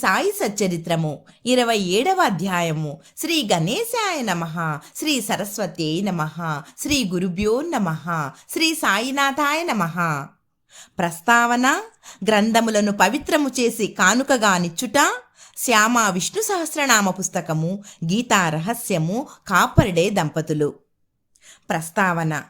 సాయి సచ్చరిత్రము. ఇరవై ఏడవ అధ్యాయము. శ్రీ గణేశాయ నమ. శ్రీ సరస్వత్యై నమ. శ్రీ గురుభ్యో నమ. శ్రీ సాయినాథాయ నమ. ప్రస్తావన గ్రంథములను పవిత్రము చేసి కానుకగా నిచ్చుట శ్యామ విష్ణు సహస్రనామ పుస్తకము గీతా రహస్యము కాపరిడే దంపతులు. ప్రస్తావన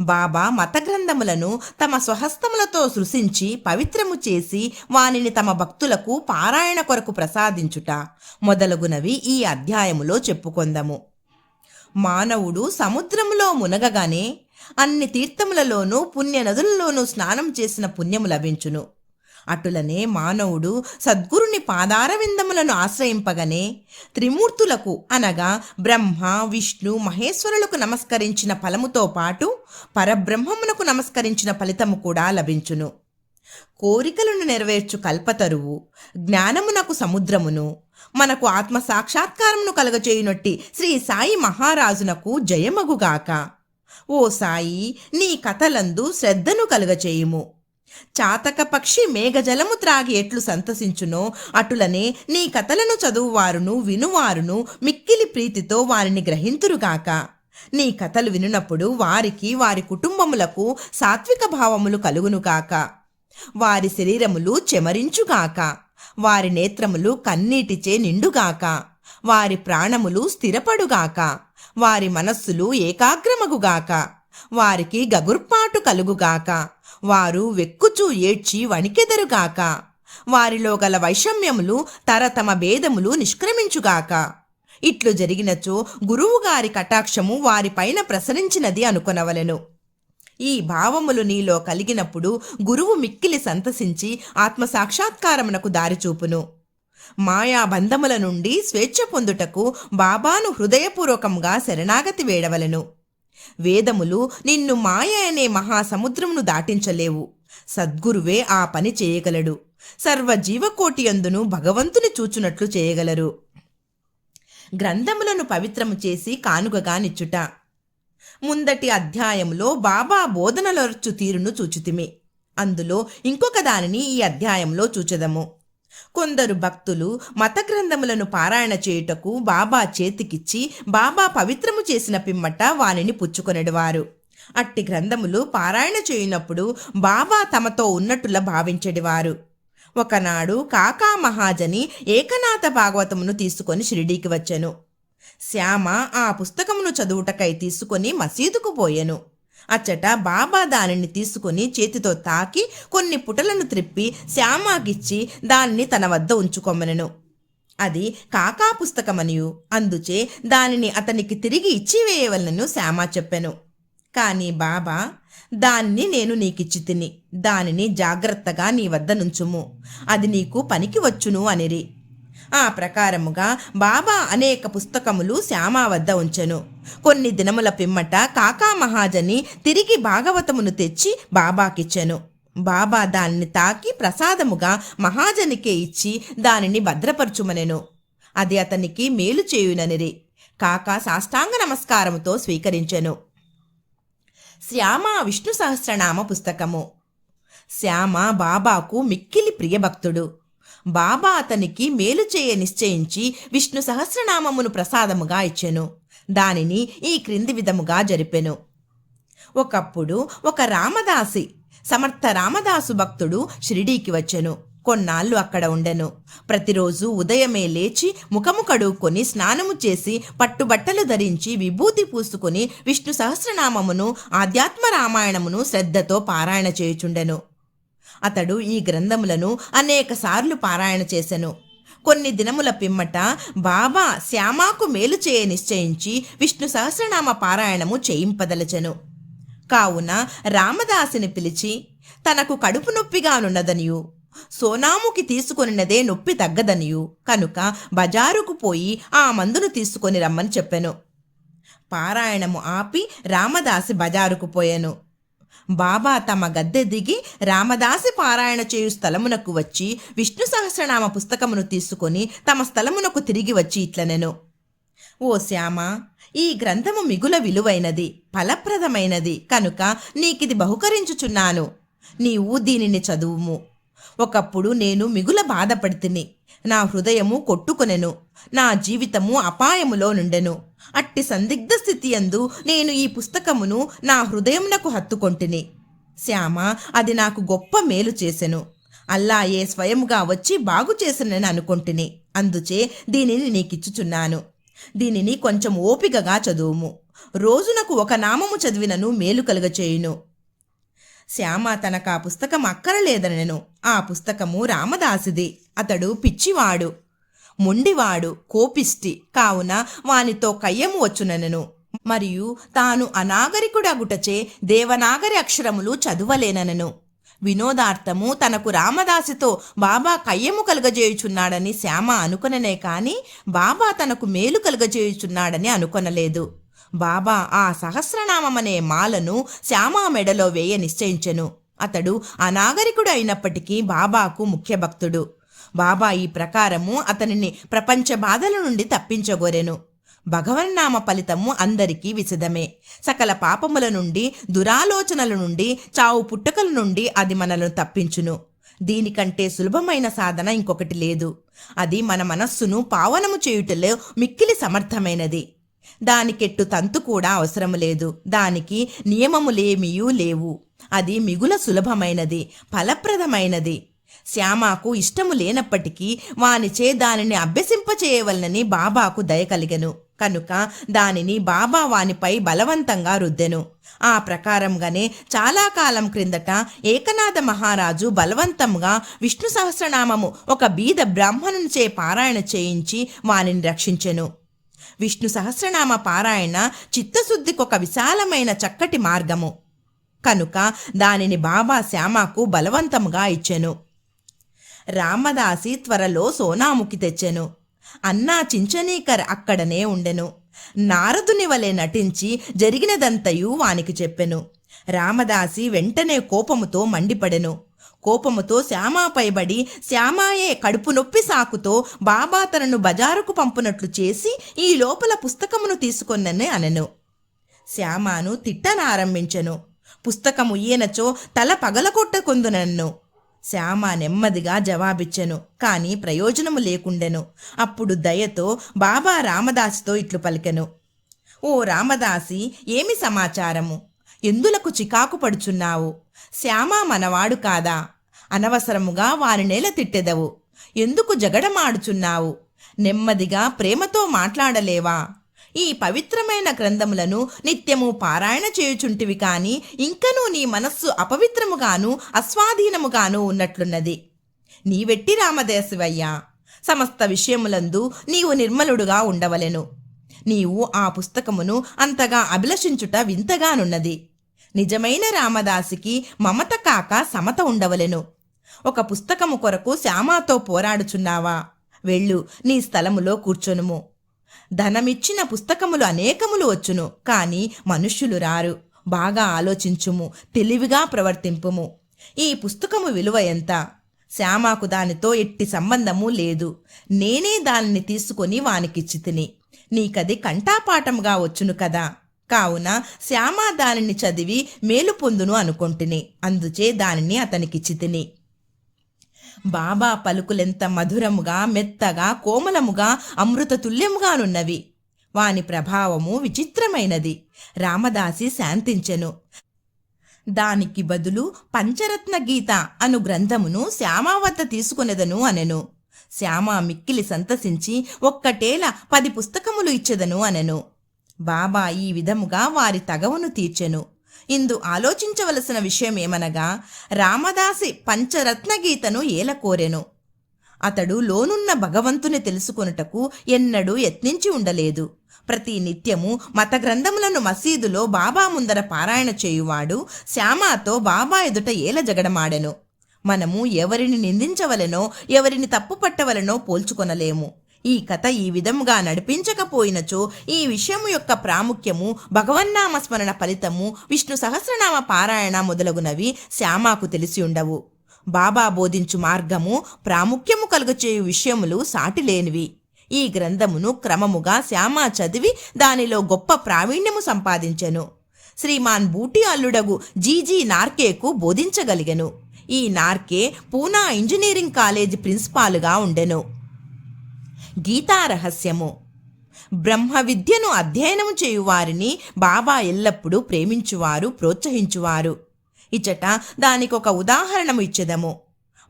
బాబా మత గ్రంథములను తమ స్వహస్తములతో సృశించి పవిత్రము చేసి వానిని తమ భక్తులకు పారాయణ కొరకు ప్రసాదించుట. మొదలగునవి ఈ అధ్యాయములో చెప్పుకొందము. మానవుడు సముద్రములో మునగగానే అన్ని తీర్థములలోనూ పుణ్య నదులలోనూ స్నానం చేసిన పుణ్యము లభించును. అటులనే మానవుడు సద్గురు పాదారవిందములను ఆశ్రయింపగనే త్రిమూర్తులకు అనగా బ్రహ్మ విష్ణు మహేశ్వరులకు నమస్కరించిన ఫలముతో పాటు పరబ్రహ్మమునకు నమస్కరించిన ఫలితము కూడా లభించును. కోరికలను నెరవేర్చు కల్పతరువు జ్ఞానమునకు సముద్రమును మనకు ఆత్మ సాక్షాత్కారమును కలగచేయునట్టి శ్రీ సాయి మహారాజునకు జయమగుగాక. ఓ సాయి నీ కథలందు శ్రద్ధను కలుగచేయుము. చాతక పక్షి మేఘజలము త్రాగి ఎట్లు సంతసించునో అటులనే నీ కథలను చదువువారును వినువారును మిక్కిలి ప్రీతితో వారిని గ్రహింతురుగాక నీ కథలు వినునప్పుడు వారికి వారి కుటుంబములకు సాత్విక భావములు కలుగునుగాక వారి శరీరములు చెమరించుగాక వారి నేత్రములు కన్నీటిచే నిండుగాక వారి ప్రాణములు స్థిరపడుగాక వారి మనస్సులు ఏకాగ్రమగుగాక వారికి గగుర్పాటు కలుగుగాక వారు వెక్కుచూ ఏడ్చి వణికెదరుగాక వారిలో గల వైషమ్యములు తరతమ భేదములు నిష్క్రమించుగాక ఇట్లు జరిగినచో గురువుగారి కటాక్షము వారిపైన ప్రసరించినది అనుకొనవలెను. ఈ భావములు నీలో కలిగినప్పుడు గురువు మిక్కిలి సంతసించి ఆత్మసాక్షాత్కారమునకు దారిచూపును. మాయా బంధముల నుండి స్వేచ్ఛ పొందుటకు బాబాను హృదయపూర్వకంగా శరణాగతి వేడవలెను. వేదములు నిన్ను మాయ అనే మహాసముద్రమును దాటించలేవు. సద్గురువే ఆ పని చేయగలడు. సర్వ జీవకోటి అందును భగవంతుని చూచునట్లు చేయగలరు. గ్రంథములను పవిత్రము చేసి కానుకగానిచ్చుట ముందటి అధ్యాయంలో బాబా బోధనలర్చు తీరును చూచితిమి. అందులో ఇంకొక దానిని ఈ అధ్యాయంలో చూచదము. కొందరు భక్తులు మత గ్రంథములను పారాయణ చేయుటకు బాబా చేతికిచ్చి బాబా పవిత్రము చేసిన పిమ్మట వానిని పుచ్చుకొనెడివారు. అట్టి గ్రంథములు పారాయణ చేయునప్పుడు బాబా తమతో ఉన్నట్టులా భావించెడివారు. ఒకనాడు కాకా మహాజని ఏకనాథ భాగవతమును తీసుకొని షిరిడీకి వచ్చెను. శ్యామ ఆ పుస్తకమును చదువుటకై తీసుకొని మసీదుకు పోయెను. అచ్చట బాబా దానిని తీసుకుని చేతితో తాకి కొన్ని పుటలను త్రిప్పి శ్యామాకిచ్చి దాన్ని తన వద్ద ఉంచుకొమ్మనెను. అది కాకా పుస్తకమనియు. అందుచే దానిని అతనికి తిరిగి ఇచ్చివేయవలనను శ్యామ చెప్పెను. కానీ బాబా దాన్ని నేను నీకిచ్చి తిని దానిని జాగ్రత్తగా నీ వద్ద నుంచుము. అది నీకు పనికి వచ్చును అనిరి. ఆ ప్రకారముగా బాబా అనేక పుస్తకములు శ్యామా వద్ద ఉంచెను. కొన్ని దినముల పిమ్మట కాకా మహాజని తిరిగి భాగవతమును తెచ్చి బాబాకిచ్చెను. బాబా దానిని తాకి ప్రసాదముగా మహాజనికే ఇచ్చి దానిని భద్రపరచుమనెను. అది అతనికి మేలు చేయుననిరి. కాకా సాష్టాంగ నమస్కారముతో స్వీకరించెను. శ్యామ విష్ణు సహస్రనామ పుస్తకము. శ్యామ బాబాకు మిక్కిలి ప్రియభక్తుడు. బాబా అతనికి మేలు చేయ నిశ్చయించి విష్ణు సహస్రనామమును ప్రసాదముగా ఇచ్చెను. దానిని ఈ క్రింది విధముగా జరిపెను. ఒకప్పుడు ఒక రామదాసి సమర్థ రామదాసు భక్తుడు షిరిడీకి వచ్చెను. కొన్నాళ్ళు అక్కడ ఉండెను. ప్రతిరోజు ఉదయమే లేచి ముఖము కడుక్కొని స్నానము చేసి పట్టుబట్టలు ధరించి విభూతి పూసుకొని విష్ణు సహస్రనామమును ఆధ్యాత్మ రామాయణమును శ్రద్ధతో పారాయణ చేయుచుండెను. అతడు ఈ గ్రంథములను అనేక సార్లు పారాయణ చేసెను. కొన్ని దినముల పిమ్మట బాబా శ్యామాకు మేలు చేయ నిశ్చయించి విష్ణు సహస్రనామ పారాయణము చేయింపదలచెను. కావున రామదాసిని పిలిచి తనకు కడుపు నొప్పిగానున్నదనియు సోనాముకి తీసుకొనినదే నొప్పి తగ్గదనియు కనుక బజారుకు పోయి ఆ మందును తీసుకొని రమ్మని చెప్పెను. పారాయణము ఆపి రామదాసి బజారుకు పోయెను. బాబా తమ గద్దె దిగి రామదాసి పారాయణ చేయు స్థలమునకు వచ్చి విష్ణు సహస్రనామ పుస్తకమును తీసుకొని తమ స్థలమునకు తిరిగి వచ్చి ఇట్లనెను. ఓ శ్యామ ఈ గ్రంథము మిగుల విలువైనది ఫలప్రదమైనది కనుక నీకిది బహుకరించుచున్నాను. నీవు దీనిని చదువుము. ఒకప్పుడు నేను మిగుల బాధపడితిని నా హృదయము కొట్టుకొనెను నా జీవితము అపాయములో నుండెను. అట్టి సందిగ్ధ స్థితి యందు నేను ఈ పుస్తకమును నా హృదయమునకు హత్తుకొంటిని. శ్యామ అది నాకు గొప్ప మేలు చేసెను. అల్లాయే స్వయముగా వచ్చి బాగు చేసనని అనుకొంటిని. అందుచే దీనిని నీకిచ్చుచున్నాను. దీనిని కొంచెం ఓపికగా చదువుము. రోజునకు ఒక నామము చదివినను మేలు కలుగచేయును. శ్యామ తనకు ఆ పుస్తకం అక్కరలేదనెను. ఆ పుస్తకము రామదాసిది. అతడు పిచ్చివాడు. మొండివాడు కోపిష్టి. కావున వానితో కయ్యము వచ్చుననెను. మరియు తాను అనాగరికుడగుటచే దేవనాగరి అక్షరములు చదువలేననెను. వినోదార్థము తనకు రామదాసితో బాబా కయ్యము కలుగజేయుచున్నాడని శ్యామ అనుకొననే కాని బాబా తనకు మేలు కలుగజేయుచున్నాడని అనుకొనలేదు. బాబా ఆ సహస్రనామమనే మాలను శ్యామా మెడలో వేయ నిశ్చయించెను. అతడు అనాగరికుడు అయినప్పటికీ బాబాకు ముఖ్య భక్తుడు బాబా ఈ ప్రకారము అతనిని ప్రపంచ బాధల నుండి తప్పించగోరెను. భగవన్నామ ఫలితము అందరికీ విశదమే సకల పాపముల నుండి దురాలోచనల నుండి చావు పుట్టుకల నుండి అది మనలను తప్పించును. దీనికంటే సులభమైన సాధన ఇంకొకటి లేదు. అది మన మనస్సును పావనము చేయుటలో మిక్కిలి సమర్థమైనది. దానికెట్టు తంతు కూడా అవసరం లేదు. దానికి నియమములేమియూ లేవు. అది మిగుల సులభమైనది ఫలప్రదమైనది. శ్యామాకు ఇష్టము లేనప్పటికీ వానిచే దానిని అభ్యసింపచేయవలనని బాబాకు దయ కలిగెను. కనుక దానిని బాబా వానిపై బలవంతంగా రుద్దెను. ఆ ప్రకారంగానే చాలా కాలం క్రిందట ఏకనాథ మహారాజు బలవంతంగా విష్ణు సహస్రనామము ఒక బీద బ్రాహ్మణునిచే పారాయణ చేయించి వానిని రక్షించెను. విష్ణు సహస్రనామ పారాయణ చిత్తశుద్ధికొక విశాలమైన చక్కటి మార్గము. కనుక దానిని బాబా శ్యామకు బలవంతముగా ఇచ్చెను. రామదాసి త్వరలో సోనాముకి తెచ్చెను. అన్నా చించనీకర్ అక్కడనే ఉండెను. నారదుని వలె నటించి జరిగినదంతయు వానికి చెప్పెను. రామదాసి వెంటనే కోపముతో మండిపడెను. కోపముతో శ్యామాపైబడి శ్యామాయే కడుపు నొప్పి సాకుతో బాబా తనను బజారుకు పంపునట్లు చేసి ఈ లోపల పుస్తకమును తీసుకొన్నని అనెను. శ్యామాను తిట్టనారంభించెను. పుస్తకము ఈయనచో తల పగలకొట్టకొందునన్ను శ్యామ నెమ్మదిగా జవాబిచ్చెను కాని ప్రయోజనము లేకుండెను. అప్పుడు దయతో బాబా రామదాసితో ఇట్లు పలికెను. ఓ రామదాసి ఏమి సమాచారము? ఎందులకు చికాకు పడుచున్నావు? శ్యామ మనవాడు కాదా? అనవసరముగా వారి నేల తిట్టెదవు. ఎందుకు జగడమాడుచున్నావు? నెమ్మదిగా ప్రేమతో మాట్లాడలేవా? ఈ పవిత్రమైన గ్రంథములను నిత్యము పారాయణ చేయుచుంటివి కాని ఇంకనూ నీ మనస్సు అపవిత్రముగాను అస్వాధీనముగాను ఉన్నట్లున్నది. నీవెట్టి రామదేశవయ్యా సమస్త విషయములందు నీవు నిర్మలుడుగా ఉండవలెను. నీవు ఆ పుస్తకమును అంతగా అభిలషించుట వింతగానున్నది. నిజమైన రామదాసికి మమత కాక సమత ఉండవలెను. ఒక పుస్తకము కొరకు శ్యామాతో పోరాడుచున్నావా? వెళ్ళు నీ స్థలములో కూర్చొనుము. ధనమిచ్చిన పుస్తకములు అనేకములు వచ్చును కాని మనుష్యులు రారు. బాగా ఆలోచించుము తెలివిగా ప్రవర్తింపుము. ఈ పుస్తకము విలువ ఎంత? శ్యామాకు దానితో ఎట్టి సంబంధము లేదు. నేనే దానిని తీసుకొని వానికిచ్చి తిని. నీకది కంఠాపాఠంగా వచ్చును కదా. కావున శ్యామ దానిని చదివి మేలు పొందును అనుకొంటిని. అందుచే దానిని అతనికిచ్చి తిని. బాబా పలుకులెంత మధురముగా మెత్తగా కోమలముగా అమృత తుల్యముగానున్నవి. వాని ప్రభావము విచిత్రమైనది. రామదాసి శాంతించెను. దానికి బదులు పంచరత్న గీత అను గ్రంథమును శ్యామా వద్ద తీసుకునేదను అనెను. శ్యామ మిక్కిలి సంతసించి ఒక్కటేల పది పుస్తకములు ఇచ్చెదను అనెను. బాబా ఈ విధముగా వారి తగవును తీర్చెను. ఇందు ఆలోచించవలసిన విషయమేమనగా రామదాసి పంచరత్న గీతను ఏల కోరెను అతడు లోనున్న భగవంతుని తెలుసుకొనుటకు ఎన్నడూ యత్నించి ఉండలేదు. ప్రతి నిత్యము మత గ్రంథములను మసీదులో బాబా ముందర పారాయణ చేయువాడు శ్యామాతో బాబా ఎదుట ఏల జగడమాడెను. మనము ఎవరిని నిందించవలెనో ఎవరిని తప్పుపట్టవలెనో పోల్చుకొనలేము. ఈ కథ ఈ విధముగా నడిపించకపోయినచో ఈ విషయము యొక్క ప్రాముఖ్యము భగవన్నామ స్మరణ ఫలితము విష్ణు సహస్రనామ పారాయణ మొదలగునవి శ్యామాకు తెలిసి ఉండవు. బాబా బోధించు మార్గము ప్రాముఖ్యము కలుగచేయు విషయములు సాటిలేనివి ఈ గ్రంథమును క్రమముగా శ్యామ చదివి దానిలో గొప్ప ప్రావీణ్యము సంపాదించెను. శ్రీమాన్ బూటి అల్లుడగు జీజీ నార్కేకు బోధించగలిగెను. ఈ నార్కే పూనా ఇంజనీరింగ్ కాలేజీ ప్రిన్సిపాల్గా ఉండెను. గీతారహస్యము. బ్రహ్మ విద్యను అధ్యయనము చేయువారిని బాబా ఎల్లప్పుడూ ప్రేమించువారు ప్రోత్సహించువారు. ఇచట దానికొక ఉదాహరణము ఇచ్చెదము.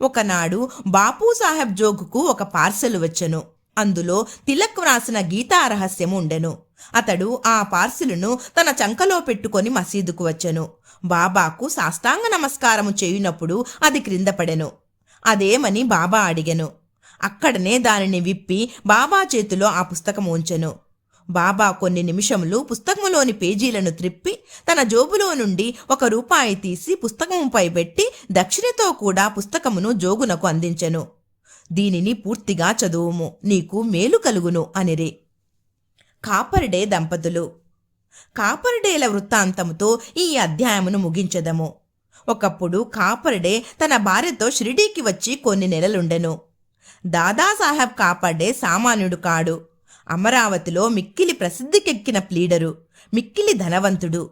ఒకనాడు బాపూ సాహెబ్ జోగుకు ఒక పార్సెల్ వచ్చెను. అందులో తిలక్ వ్రాసిన గీతా రహస్యము ఉండెను. అతడు ఆ పార్సిలును తన చంకలో పెట్టుకొని మసీదుకు వచ్చెను. బాబాకు సాష్టాంగ నమస్కారము చేయునప్పుడు అది క్రింద పడెను. అదేమని బాబా అడిగెను. అక్కడనే దానిని విప్పి బాబా చేతిలో ఆ పుస్తకం ఉంచెను. బాబా కొన్ని నిమిషములు పుస్తకములోని పేజీలను త్రిప్పి తన జోబులో నుండి ఒక రూపాయి తీసి పుస్తకముపై పెట్టి దక్షిణతో కూడా పుస్తకమును జోగునకు అందించెను. దీనిని పూర్తిగా చదువుము నీకు మేలు కలుగును అనిరి. కాపర్డే దంపతులు. కాపర్డేల వృత్తాంతముతో ఈ అధ్యాయమును ముగించదము. ఒకప్పుడు కాపర్డే తన భార్యతో షిరిడీకి వచ్చి కొన్ని నెలలుండెను. దాదాసాహెబ్ కాపాడే సామాన్యుడు కాడు. అమరావతిలో మిక్కిలి ప్రసిద్ధికెక్కిన ప్లీడరు మిక్కిలి ధనవంతుడు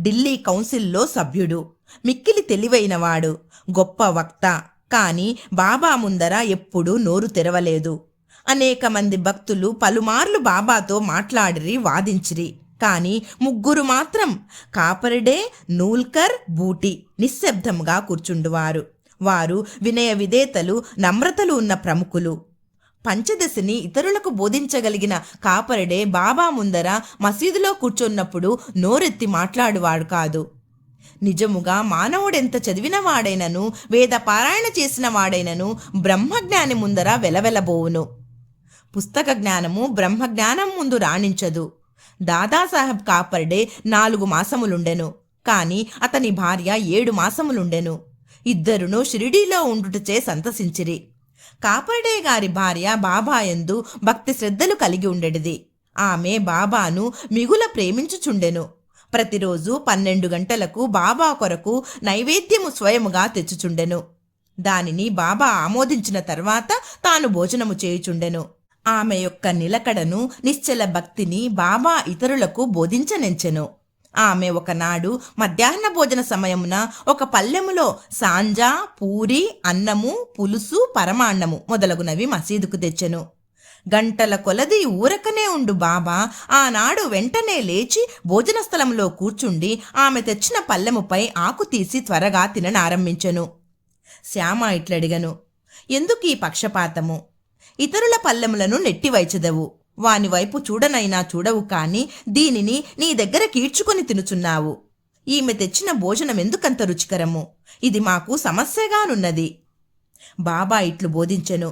ఢిల్లీ కౌన్సిల్లో సభ్యుడు మిక్కిలి తెలివైనవాడు గొప్ప వక్త కాని బాబా ముందర ఎప్పుడూ నోరు తెరవలేదు. అనేక మంది భక్తులు పలుమార్లు బాబాతో మాట్లాడిరి వాదించిరి. కాని ముగ్గురు మాత్రం కాపరిడే నూల్కర్ బూటి నిశ్శబ్దంగా కూర్చుండువారు. వారు వినయ విధేతలు నమ్రతలు ఉన్న ప్రముఖులు. పంచదశని ఇతరులకు బోధించగలిగిన కాపరిడే బాబా ముందర మసీదులో కూర్చున్నప్పుడు నోరెత్తి మాట్లాడువాడు కాదు. నిజముగా మానవుడెంత చదివినవాడైనను వేద పారాయణ చేసిన వాడైనను బ్రహ్మజ్ఞాని ముందర వెలవెలబోవును. పుస్తక జ్ఞానము బ్రహ్మజ్ఞానం ముందు రాణించదు. దాదాసాహెబ్ కాపర్డే నాలుగు మాసములుండెను. కాని అతని భార్య ఏడు మాసములుండెను. ఇద్దరును షిరిడీలో ఉండుటచే సంతసించిరి. కాపర్డే గారి భార్య బాబాయందు భక్తి శ్రద్ధలు కలిగి ఉండెడిది. ఆమె బాబాను మిగుల ప్రేమించుచుండెను. ప్రతిరోజు పన్నెండు గంటలకు బాబా కొరకు నైవేద్యము స్వయముగా తెచ్చుచుండెను. దానిని బాబా ఆమోదించిన తర్వాత తాను భోజనము చేయుచుండెను. ఆమె యొక్క నిలకడను నిశ్చల భక్తిని బాబా ఇతరులకు బోధించనెంచెను. ఆమె ఒకనాడు మధ్యాహ్న భోజన సమయమున ఒక పల్లెములో సాంజా పూరి అన్నము పులుసు పరమాన్నము మొదలగునవి మసీదుకు తెచ్చెను. గంటల కొలది ఊరకనే ఉండు బాబా. ఆనాడు వెంటనే లేచి భోజన స్థలంలో కూర్చుండి ఆమె తెచ్చిన పల్లెముపై ఆకు తీసి త్వరగా తిననారంభించెను. శ్యామ ఇట్లడిగను ఎందుకు ఈ పక్షపాతము? ఇతరుల పల్లెములను నెట్టివైచెదవు. వాని వైపు చూడనైనా చూడవు కాని దీనిని నీ దగ్గర కీడ్చుకొని తినుచున్నావు. ఈమె తెచ్చిన భోజనం ఎందుకంత రుచికరము? ఇది మాకు సమస్యగానున్నది. బాబా ఇట్లు బోధించెను.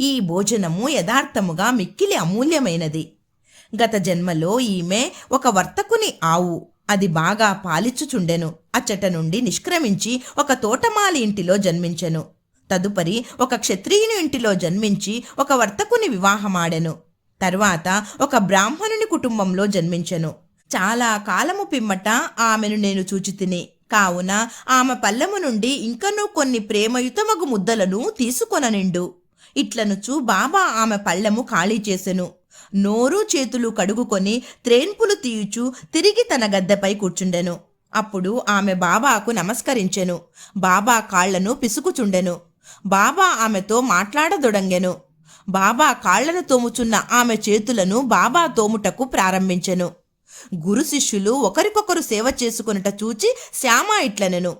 ఈ భోజనము యథార్థముగా మిక్కిలి అమూల్యమైనది. గత జన్మలో ఈమె ఒక వర్తకుని ఆవు. అది బాగా పాలిచ్చుచుండెను. అచ్చట నుండి నిష్క్రమించి ఒక తోటమాలి ఇంటిలో జన్మించెను. తదుపరి ఒక క్షత్రియుని ఇంటిలో జన్మించి ఒక వర్తకుని వివాహమాడెను. తరువాత ఒక బ్రాహ్మణుని కుటుంబంలో జన్మించెను. చాలా కాలము పిమ్మట ఆమెను నేను చూచి తిని కావున ఆమె పల్లెము నుండి ఇంకనూ కొన్ని ప్రేమయుతమగు ముద్దలను తీసుకొననిండు. ఇట్లనుచు బాబా ఆమె పళ్ళెము ఖాళీ చేసెను. నోరు చేతులు కడుగుకొని త్రేన్పులు తీయుచు తిరిగి తన గద్దెపై కూర్చుండెను. అప్పుడు ఆమె బాబాకు నమస్కరించెను. బాబా కాళ్ళను పిసుకుచుండెను. బాబా ఆమెతో మాట్లాడదొడంగెను. బాబా కాళ్ళను తోముచున్న ఆమె చేతులను బాబా తోముటకు ప్రారంభించెను. గురు శిష్యులు ఒకరికొకరు సేవ చేసుకొనుట చూచి శ్యామ ఇట్లనెను.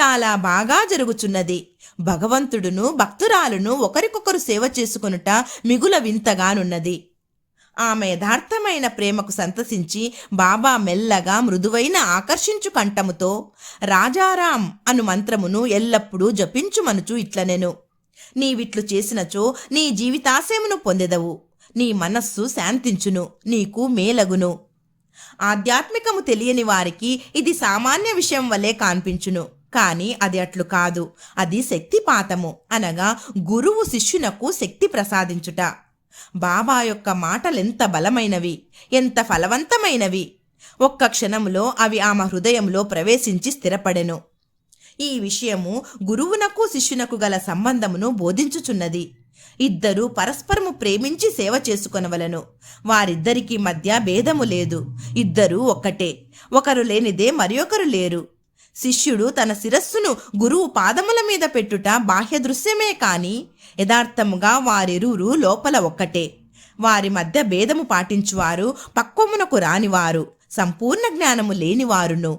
చాలా బాగా జరుగుచున్నది. భగవంతుడును భక్తురాలును ఒకరికొకరు సేవ చేసుకొనుట మిగుల వింతగానున్నది. ఆమె యథార్థమైన ప్రేమకు సంతసించి బాబా మెల్లగా మృదువైన ఆకర్షించు కంఠముతో రాజారాం అను మంత్రమును ఎల్లప్పుడూ జపించుమనుచు ఇట్లనెను. నీవిట్లు చేసినచో నీ జీవితాశయమును పొందెదవు. నీ మనస్సు శాంతించును నీకు మేలగును. ఆధ్యాత్మికము తెలియని వారికి ఇది సామాన్య విషయం వలె కాన్పించును. కానీ అది అట్లు కాదు. అది శక్తిపాతము. అనగా గురువు శిష్యునకు శక్తి ప్రసాదించుట. బాబా యొక్క మాటలెంత బలమైనవి ఎంత ఫలవంతమైనవి. ఒక్క క్షణములో అవి ఆమె హృదయంలో ప్రవేశించి స్థిరపడెను. ఈ విషయము గురువునకు శిష్యునకు గల సంబంధమును బోధించుచున్నది. ఇద్దరు పరస్పరము ప్రేమించి సేవ చేసుకొనవలను. వారిద్దరికి మధ్య భేదము లేదు. ఇద్దరూ ఒక్కటే. ఒకరు లేనిదే మరి ఒకరు లేరు. శిష్యుడు తన శిరస్సును గురువు పాదముల మీద పెట్టుట బాహ్య దృశ్యమే కాని యథార్థముగా వారిరువురు లోపల ఒక్కటే. వారి మధ్య భేదము పాటించువారు పక్వమునకు రానివారు సంపూర్ణ జ్ఞానము లేనివారును.